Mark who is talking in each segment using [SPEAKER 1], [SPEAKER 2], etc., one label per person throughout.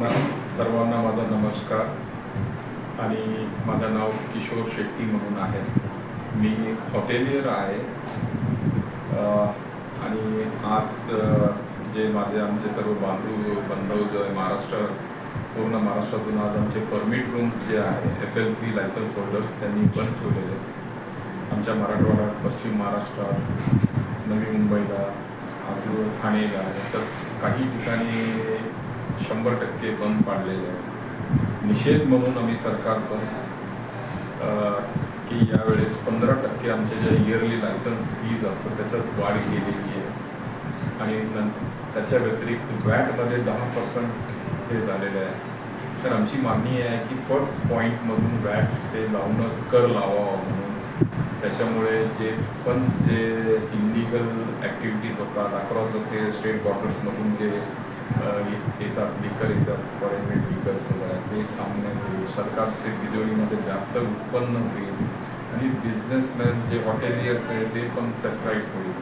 [SPEAKER 1] सर्वांना माझा नमस्कार. आणि माझं नाव किशोर शेट्टी म्हणून आहे. मी एक हॉटेलियर आहे. आणि आज जे माझे आमचे सर्व बांधू बंधव जो आहे महाराष्ट्र पूर्ण महाराष्ट्रातून आज आमचे परमिट रूम्स जे आहे F L three licence holders त्यांनी बंद ठेवलेले आमच्या मराठवाड्यात पश्चिम महाराष्ट्रात नवी मुंबईला आजू ठाणेला याच्यात काही ठिकाणी शंभर टक्के बंद पाडलेले आहे. निषेध म्हणून आम्ही सरकारचा की यावेळेस पंधरा टक्के आमचे जे इयरली लायसन्स फीज असतात त्याच्यात वाढ केलेली आहे. आणि न त्याच्या व्यतिरिक्त वॅटमध्ये दहा पर्सेंट हे झालेलं आहे. तर आमची मागणी आहे की फर्स्ट पॉईंटमधून वॅट ते लावूनच कर लावावा म्हणून. त्याच्यामुळे जे पण जे इलिगल ॲक्टिव्हिटीज होतात अक्रॉस जसे स्टेट बॉर्डर्समधून जे येतात विकर येतात फॉरेन विकर्स वगैरे ते थांबण्यात येईल. सरकारचे तिजोरीमध्ये जास्त उत्पन्न होईल आणि बिझनेसमॅन जे हॉटेलियर्स आहे ते पण सॅटराईट होईल.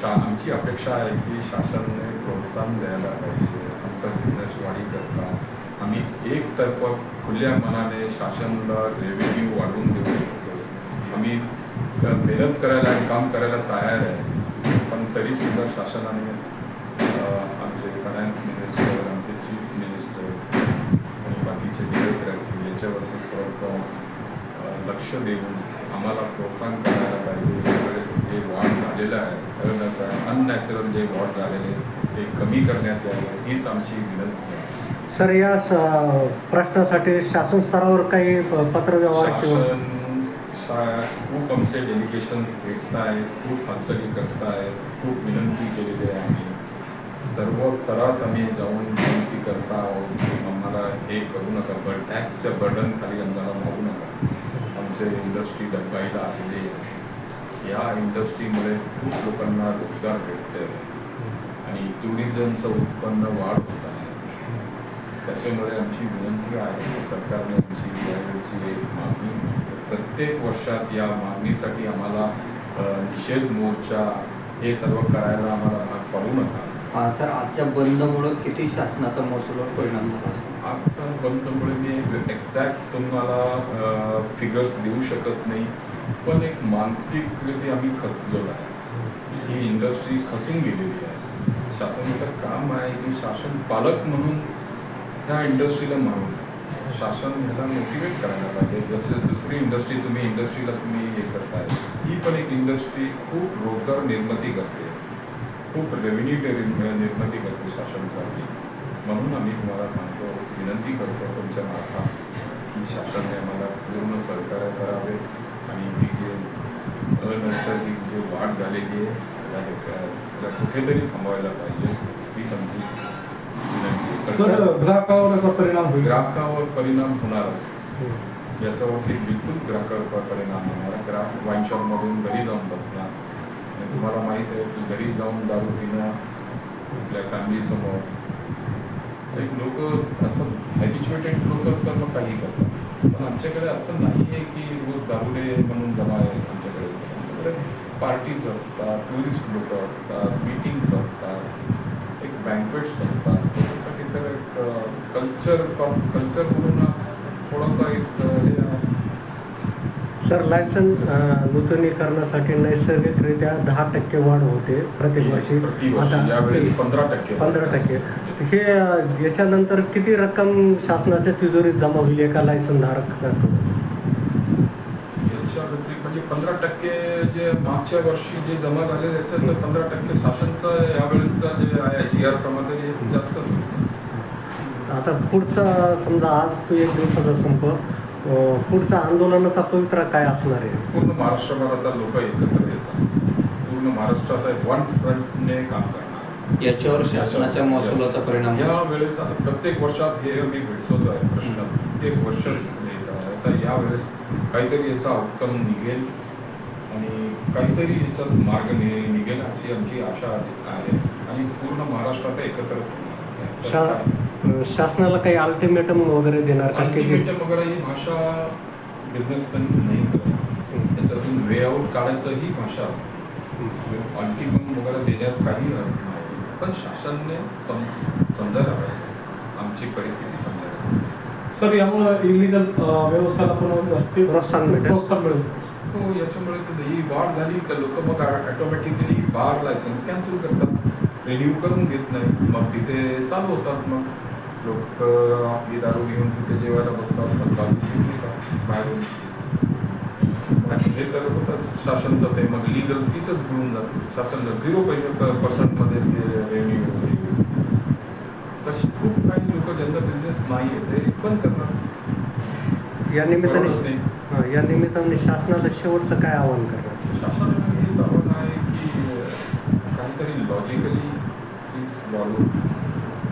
[SPEAKER 1] शा आमची अपेक्षा आहे की शासनाने प्रोत्साहन द्यायला पाहिजे. आमचा बिझनेस वाढी करता. आम्ही एकतर्फ खुल्या मनाने शासनाला रेव्हेन्यू वाढवून देऊ शकतो. आम्ही मेहनत करायला आणि काम करायला तयार आहे पण तरीसुद्धा शासनाने अ, आमचे फायनान्स मिनिस्टर आमचे चीफ मिनिस्टर आणि बाकीचे ब्युरोक्रॅसी याच्यावरती थोडंसं लक्ष देऊन आम्हाला प्रोत्साहन करायला पाहिजे यावेळेस जे वॉर्ड झालेलं आहे अन अननॅचरल जे वॉर्ड झालेले ते कमी करण्यात यावं हीच आमची विनंती आहे
[SPEAKER 2] सर या प्रश्नासाठी शासन स्तरावर काही पत्रव्यवहार
[SPEAKER 1] शासन खूप आमचे डेलिगेशन्स भेटत आहेत खूप हालचाली करतायत खूप विनंती केलेली आहे आम्ही सर्व स्तरात आम्ही जाऊन विनंती करता आहोत की आम्हाला हे करू नका. बट टॅक्सच्या बर्डन खाली आम्हाला मागू नका. आमचे इंडस्ट्री डब्बाईला आलेली आहे. या इंडस्ट्रीमुळे खूप लोकांना रोजगार भेटते आणि टुरिझमचं उत्पन्न वाढ होत आहे. त्याच्यामुळे आमची विनंती आहे की सरकारने आमची यावेळीची एक मागणी प्रत्येक वर्षात या मागणीसाठी आम्हाला निषेध मोर्चा हे सर्व करायला आम्हाला भाग पाडू नका.
[SPEAKER 3] सर आजच्या बंदमुळं किती शासनाचा महसुलावर परिणाम झाला? असेल?
[SPEAKER 1] आजचा बंदमुळे मी एक्झॅक्ट तुम्हाला फिगर्स देऊ शकत नाही पण एक मानसिकरित्या आम्ही खचलेलो आहे. ही इंडस्ट्री खचून गेलेली आहे. शासनाचं काम आहे की शासन पालक म्हणून ह्या इंडस्ट्रीला मारून शासन ह्याला मोटिवेट करायला पाहिजे. जसं दुसरी इंडस्ट्री तुम्ही इंडस्ट्रीला तुम्ही हे करताय ही पण एक इंडस्ट्री खूप रोजगार निर्मिती करते. खूप रेव्हेन्यू निर्मिती करते शासनासाठी. म्हणून आम्ही तुम्हाला सांगतो विनंती करतो तुमच्या मार्फत की शासनाने आम्हाला पूर्ण सहकार्य करावे आणि ही जे अनैसर्गिक जे वाढ झालेली आहे त्याला हे कुठेतरी थांबवायला पाहिजे हीच आमची विनंती.
[SPEAKER 4] सर ग्राहकावर याचा परिणाम होईल?
[SPEAKER 1] ग्राहकावर परिणाम होणारच. याच्यावरती बिलकुल ग्राहकावर परिणाम होणार. ग्राहक वाईन शॉपमधून घरी जाऊन बसणार तुम्हाला माहीत आहे की घरी जाऊन दारू पिणं आपल्या फॅमिलीसमोर. एक लोक असं हॅबिच्युएटेड लोक तर मग काही करतात. पण आमच्याकडे असं नाही आहे की रोज दारुडे म्हणून जमा आहे आमच्याकडे. आमच्याकडे पार्टीज असतात टुरिस्ट लोक असतात मीटिंग्स असतात एक बँकवेट्स असतात. त्याच्यासाठी तर एक कल्चर कल्चर म्हणून थोडासा एक हे
[SPEAKER 2] सर लायसन नूतनीकरणासाठी नैसर्गिकरित्या दहा टक्के वाढ होते प्रत्येक वर्षी.
[SPEAKER 1] यावेळेस पंधरा टक्के.
[SPEAKER 2] पंधरा टक्के. हे याच्यानंतर किती रक्कम शासनाच्या तिजोरीत जमा होईल एका लायसन धारक
[SPEAKER 1] म्हणजे पंधरा टक्के जे मागच्या वर्षी जे जमा झाले त्याच्यात पंधरा टक्के शासनचं यावेळेसचा जे आहे जी आर प्रमाणे जास्तच.
[SPEAKER 2] आता पुढचा समजा आज तो एक दिवसाचा संप पुढचा आंदोलनाचा पवित्रा काय असणार आहे?
[SPEAKER 1] पूर्ण महाराष्ट्रभर आता लोक एकत्र येतात. पूर्ण महाराष्ट्रात वन फ्रंटने काम करणार.
[SPEAKER 3] याच्यावर शासनाच्या महसुलाचा परिणाम
[SPEAKER 1] या वेळेस आता प्रत्येक वर्षात हे मी भेडसवतो आहे प्रश्न प्रत्येक वर्ष आता यावेळेस काहीतरी याचा आउटकम निघेल आणि काहीतरी याचा मार्ग नि निघेल अशी आमची आशा आहे. आणि पूर्ण महाराष्ट्रात एकत्र
[SPEAKER 2] शा शासनाला काही अल्टिमेटम वगैरे देणार का? की
[SPEAKER 1] अल्टिमेटम वगैरे ही भाषा बिझनेसमॅन नाही करत. त्याच्यातून वे आउट काढायचं ही भाषा असते. अल्टिमेटम वगैरे देण्यात काही अर्थ नाही. पण शासनाने सम समजायला पाहिजे आमची परिस्थिती समजायला
[SPEAKER 4] सर यामुळे इलिगल व्यवसायाला पण जास्त
[SPEAKER 2] प्रोत्साहन मिळेल.
[SPEAKER 4] प्रोत्साहन मिळेल.
[SPEAKER 1] हो याच्यामुळे तर ही वाढ झाली का लोक मग ऑटोमॅटिकली बार लायसन्स कॅन्सल करतात. रिन्यू करून घेत नाही मग तिथे चालू होतात मग. लोक आपली दारू घेऊन तिथे जेवायला बसतात मग दारू घेऊन येतात बाहेरून हे करत होतं शासनचं ते मग लिगल फीसच घेऊन जाते. शासन झिरो पर्सेंटमध्ये ते रेव्हेन्यू होते तशी खूप काही लोक ज्यांचा बिझनेस नाही आहे ते बंद करणार.
[SPEAKER 2] या निमित्ताने. हा, या निमित्ताने शासनाला शेवटचं काय आवाहन करणार
[SPEAKER 1] शासनाने हेच आव्हान आहे की काहीतरी लॉजिकली फीस वाढवून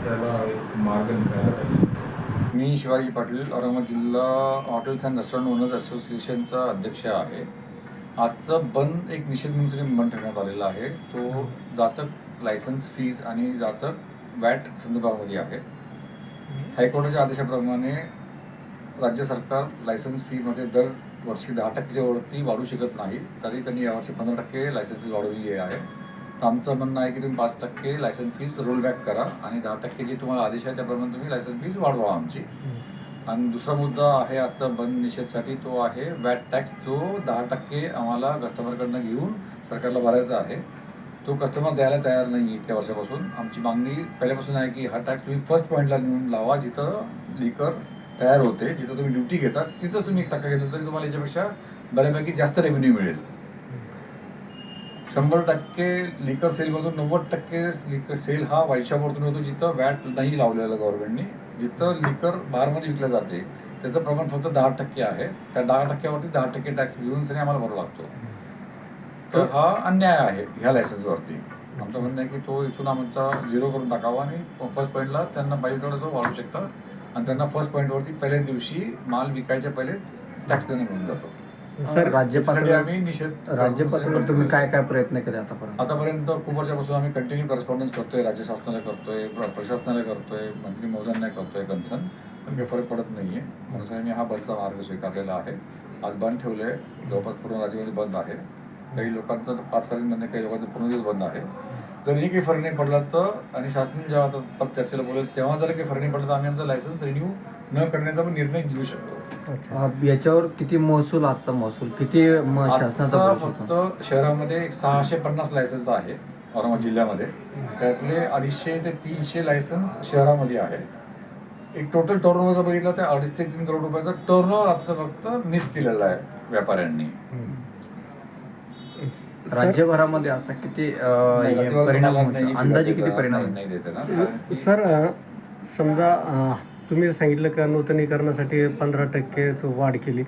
[SPEAKER 1] याला एक मार्ग निघायला पाहिजे.
[SPEAKER 5] मी शिवाजी पाटील औरंगाबाद जिल्हा हॉटेल्स अँड रेस्टॉरंट ओनर्स असोसिएशनचा अध्यक्ष आहे. आजचं बंद एक निषेध म्हणून बंद ठेवण्यात आलेला आहे. तो जाचक लायसन्स फीज आणि जाचक वॅट संदर्भामध्ये आहे. हायकोर्टाच्या आदेशाप्रमाणे राज्य सरकार लायसन्स फीमध्ये दर वर्षी दहा टक्क्याच्या वरती वाढू शकत नाही. तरी त्यांनी यावर्षी पंधरा टक्के लायसन्स फी वाढवलेली आहे. तर आमचं म्हणणं आहे की तुम्ही पाच टक्के लायसन्स फीज रोल बॅक करा आणि दहा टक्के जे तुम्हाला आदेश आहे त्याप्रमाणे तुम्ही लायसन्स फीज वाढवा आमची. आणि दुसरा मुद्दा आहे आजचा बंद निषेधसाठी तो आहे वॅट टॅक्स जो दहा टक्के आम्हाला कस्टमरकडनं घेऊन सरकारला भरायचा आहे. तो कस्टमर द्यायला तयार नाही इतक्या वर्षापासून. आमची मागणी पहिल्यापासून आहे की हा टॅक्स तुम्ही फर्स्ट पॉईंटला नेऊन लावा जिथं लिकर तयार होते जिथं तुम्ही ड्युटी घेतात तिथंच तुम्ही एक टक्का घेतला तरी तुम्हाला याच्यापेक्षा बऱ्यापैकी जास्त रेव्हेन्यू मिळेल. शंभर टक्के लिकर सेलमधून नव्वद टक्के लिकर सेल हा वाईट होतो जिथं वॅट नाही लावलेला गव्हर्नमेंटने जिथं लिकर बारमध्ये विकलं जाते त्याचं प्रमाण फक्त दहा टक्के आहे. त्या दहा टक्क्यावरती दहा टक्के टॅक्स घेऊन सरी आम्हाला भरावा लागतो. तर हा अन्याय आहे ह्या लायसन्सवरती आमचं म्हणणं आहे की तो इथून आमचा झिरो करून टाकावा आणि फर्स्ट पॉईंटला त्यांना पाहिजे तेवढा तो वाढू शकतात आणि त्यांना फर्स्ट पॉईंटवरती पहिल्याच दिवशी माल विकायच्या पहिले टॅक्स देणं मिळून जातो.
[SPEAKER 2] सर
[SPEAKER 3] राज्य
[SPEAKER 5] त्यासाठी
[SPEAKER 3] पातळीवर
[SPEAKER 5] आम्ही निषेध
[SPEAKER 3] राज्य पातळीवर तुम्ही काय काय प्रयत्न केले आतापर्यंत?
[SPEAKER 5] आतापर्यंत खूप वर्षापासून आम्ही कंटिन्यू करस्पॉन्डन्स करतोय राज्य शासनाला करतोय प्र- प्रशासनाला करतोय मंत्री महोदयांना करतोय कन्सर्न पण काही फरक पडत नाहीये. म्हणून मी हा बंदचा मार्ग स्वीकारलेला आहे. आज बंद ठेवलंय. जवळपास पूर्ण राज्यामध्ये बंद आहे. काही लोकांचं पाच तारीखमध्ये काही लोकांचं पूर्ण दिवस बंद आहे. जरी काही फरक नाही पडला तर आणि शासन जेव्हा आता परत चर्चेला बोलेल तेव्हा जर काही फरक नाही पडला तर आम्ही आमचा लायसन्स रिन्यू न करण्याचा पण निर्णय घेऊ शकतो.
[SPEAKER 3] अ, याच्यावर किती महसूल आजचा महसूल? किती म- शासनाचा
[SPEAKER 5] आजचा
[SPEAKER 3] भरू शकतो?
[SPEAKER 5] फक्त शहरामध्ये एक सहाशे पन्नास लायसन्स आहे औरंगाबाद जिल्ह्यामध्ये. त्यातले अडीचशे ते तीनशे लायसन्स शहरामध्ये आहे. एक टोटल टर्न जर बघितलं तर अडीच ते तीन करोड रुपयाचा टर्न आजचं फक्त मिस केलेलं आहे व्यापाऱ्यांनी.
[SPEAKER 3] राज्यभरामध्ये असा किती अ,
[SPEAKER 5] नाही,
[SPEAKER 3] हे
[SPEAKER 5] राज्यभरात
[SPEAKER 3] परिणाम
[SPEAKER 5] मला
[SPEAKER 3] होऊ
[SPEAKER 5] नाही
[SPEAKER 3] शकतो? अंदाजे
[SPEAKER 5] देता-
[SPEAKER 3] किती परिणाम
[SPEAKER 5] नाही- देते ना. कारण की-
[SPEAKER 2] सर अ, समजा अ, तुम्ही सांगितलं का नूतनीकरणासाठी पंधरा टक्के तो वाढ केली.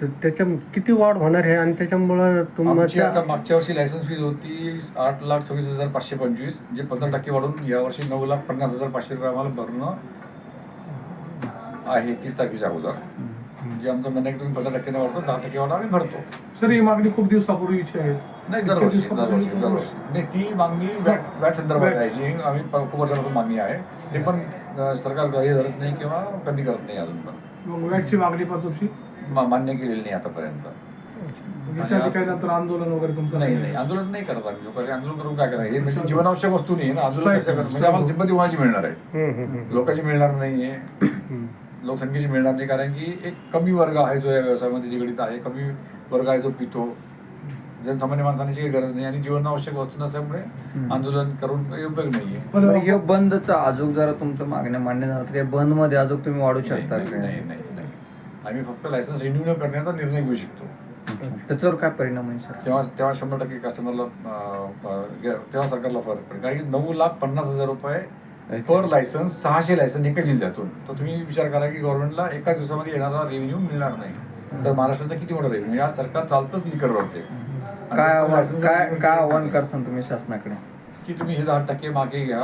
[SPEAKER 2] तर त्याच्या किती वाढ होणार आहे? आणि त्याच्यामुळं
[SPEAKER 5] आमची आता
[SPEAKER 2] तुमच्या
[SPEAKER 5] मागच्या वर्षी लायसन्स फीज होती आठ लाख सव्वीस हजार पाचशे पंचवीस. जे पंधरा टक्के वाढून यावर्षी नऊ लाख पन्नास हजार पाचशे रुपये आम्हाला भरणं आहे तीस तारखेच्या अगोदर. जे आमचं म्हणणं आहे की तुम्ही पंधरा टक्क्याने वाढतो दहा टक्के वाढा आम्ही भरतो.
[SPEAKER 4] सर ही मागणी खूप दिवसापूर्वीची आहे.
[SPEAKER 5] नाही दरवर्षी दरवर्षी दरवर्षी. नाही ती मागणी वॅट वॅट संदर्भात जी आम्ही खूप वर्षापासून मागणी आहे. ते पण सरकार ग्राह्य धरत नाही किंवा कमी करत नाही अजून पण.
[SPEAKER 4] मग वॅटची मागणी पण तुमची?
[SPEAKER 5] मान्य केलेली नाही आतापर्यंत.
[SPEAKER 4] नंतर आंदोलन वगैरे तुमचं
[SPEAKER 5] नाही नाही आंदोलन नाही करत आम्ही लोकांनी आंदोलन करून काय करायचं? हे म्हणजे जीवनावश्यक वस्तू नाही ना. आंदोलन कसं करणार? म्हणजे आम्हाला सिंपती कोणाची मिळणार आहे. लोकांची मिळणार नाहीये. लोकसंख्येची मिळणार नाही. कारण की एक कमी वर्ग आहे जो या व्यवसायामध्ये निगडीत आहे. कमी वर्ग आहे जो पितो. जनसामान्य माणसांची काही गरज नाही आणि जीवनावश्यक वस्तू नसल्यामुळे आंदोलन करून उपयोग नाहीये.
[SPEAKER 3] हे बंदचा अजून जरा तुमच्या मागण्या मान्य झालं तर बंदमध्ये अजून तुम्ही वाढू शकता
[SPEAKER 5] नाही? नाही. आम्ही फक्त लायसन्स रिन्यू न करण्याचा निर्णय घेऊ शकतो.
[SPEAKER 3] त्याच्यावर काय परिणाम होईल सर?
[SPEAKER 5] तेव्हा तेव्हा शंभर टक्के कस्टमरला तेव्हा सरकारला फरक पडेल. कारण की नऊ लाख पन्नास हजार रुपये पर लायसन्स सहाशे लायसन्स एका जिल्ह्यातून. तर तुम्ही विचार करा की गव्हर्नमेंटला एका दिवसामध्ये येणारा रेव्हेन्यू मिळणार नाही. तर महाराष्ट्राचा किती मोठा रेव्हेन्यू आज सरकार चालतच लिकर वरते
[SPEAKER 3] काय आव्हान काय काय आव्हान करसान तुम्ही शासनाकडे?
[SPEAKER 5] की तुम्ही हे दहा टक्के मागे घ्या.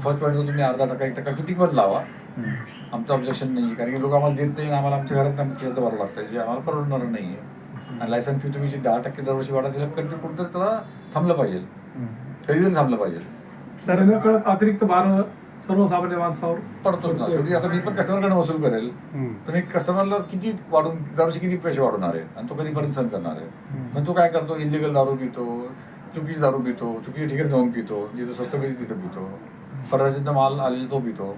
[SPEAKER 5] फर्स्ट पॉईंट तुम्ही अर्धा टक्का एक टक्का किती पण लावा. आमचं ऑब्जेक्शन नाही कारण की लोक आम्हाला देत नाही आणि आम्हाला आमच्या घरात किस्त भरावं लागतं जे आम्हाला परवडणार नाही आहे आणि लायसन्स फी तुम्ही जी दहा टक्के दरवर्षी वाढा दिला कधी कुठं त्याला थांबलं पाहिजे. कधीतरी थांबलं पाहिजे.
[SPEAKER 4] सर कळत अतिरिक्त भार सर्वसामान्य माणसावर
[SPEAKER 5] पडतोच ना शेवटी आता मी पण कस्टमरकडे वसूल करेल. तर मी कस्टमरला किती वाढून दरवर्षी किती पैसे वाढवणार आहे? आणि तो कधीपर्यंत सहन करणार आहे? पण तो काय करतो? इलिगल दारू पितो चुकीची दारू पितो चुकीच्या ठिकाणी जाऊन पितो जिथं स्वस्त मिळते तिथं पितो. परराज्यातनं माल आलेला तो पितो.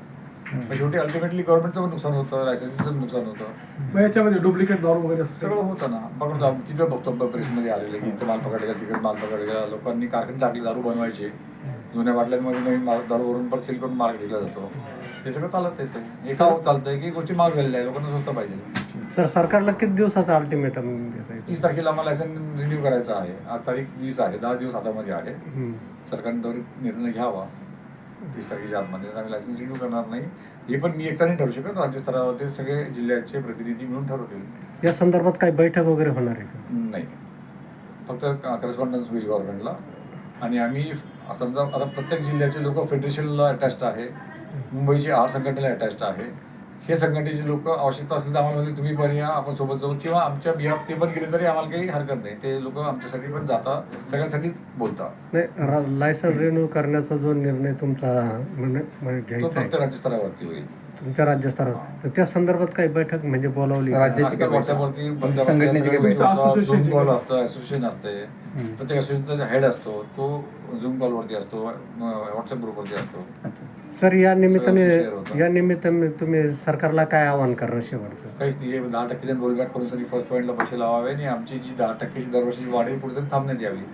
[SPEAKER 5] शेवटी अल्टिमेटली गव्हर्नमेंटचं पण नुकसान होतं लायसन्सचं नुकसान होतं.
[SPEAKER 4] याच्यामध्ये डुप्लिकेट दारू वगैरे
[SPEAKER 5] सगळं होतं ना. पकडतो किती वेळा बघतो प्रेसमध्ये आलेले की इथं माल पकडला गेला तिकडे माल पकडला गेला. लोकांनी कारखाने टाकले दारू बनवायचे. जुन्या बाटल्यांमध्ये नवीन माल दारू वरून परत सील करून माल दिला जातो. हे सगळं चालत येते एका चालतंय की गोष्टी माग झालेल्या आहे लोकांना स्वस्त पाहिजे.
[SPEAKER 2] सर सरकारला किती दिवसाचा अल्टिमेटम
[SPEAKER 5] तीस तारखेला आम्हाला लायसन रिन्यू करायचं आहे. आज तारीख वीस आहे दहा दिवस हातामध्ये आहे. सरकारने त्वरित निर्णय घ्यावा. तीस तारखेच्या आतमध्ये. आम्ही लायसन्स रिन्यू करणार नाही. हे पण मी एकटा नाही ठरू शकत राज्य स्तरावरती सगळे जिल्ह्याचे प्रतिनिधी मिळून ठरवतील.
[SPEAKER 2] या संदर्भात काही बैठक वगैरे होणार आहे
[SPEAKER 5] नाही. फक्त करस्पॉन्डन्स होईल गव्हर्नमेंटला आणि आम्ही समजा आता प्रत्येक जिल्ह्याचे लोक फेडरेशनला अटॅच्ड आहे. मुंबईची आर संघटनेला अटॅच्ड आहे. हे संघटनेचे लोक आवश्यकता असेल तर आम्हाला तुम्ही पण या आपण सोबत जाऊ. किंवा आमच्या बिहाफ ते पण गेले तरी आम्हाला काही हरकत नाही. ते लोक आमच्यासाठी पण जातात सगळ्यांसाठीच बोलतात.
[SPEAKER 2] नाही लायसन्स रिन्यू करण्याचा जो निर्णय तुमचा घ्यायचा
[SPEAKER 5] फक्त राज्यस्तरावरती होईल.
[SPEAKER 2] तुमच्या राज्यस्तरावर. तर त्या संदर्भात काही बैठक म्हणजे बोलावली का?
[SPEAKER 3] राज्याची
[SPEAKER 5] आजकाल
[SPEAKER 3] काय
[SPEAKER 5] व्हॉट्सअपवरती बसल्या
[SPEAKER 3] संघटनेची
[SPEAKER 5] बसल्या
[SPEAKER 3] काय
[SPEAKER 5] सगळ्या
[SPEAKER 4] बैठक?
[SPEAKER 5] गोष्टी होतात.
[SPEAKER 4] Association
[SPEAKER 5] Zoom
[SPEAKER 4] ची
[SPEAKER 5] कॉल असतं असोसिएशन असते. प्रत्येक असोसिएशनचा हेड असतो. तो झूम कॉलवरती असतो व्हॉट्सअप ग्रुपवरती असतो.
[SPEAKER 2] सर या निमित्ताने
[SPEAKER 5] सगळं होतं.
[SPEAKER 2] या निमित्ताने तुम्ही सरकारला काय आवाहन करणार शेवटचं?
[SPEAKER 5] काहीच नाही. हे दहा टक्के रोल बॅक करून सरी फर्स्ट पॉईंटला पैसे लावावे आणि आमची जी दहा टक्क्याची दरवर्षीची वाढ आहे पुढे तरी थांबण्यात यावी.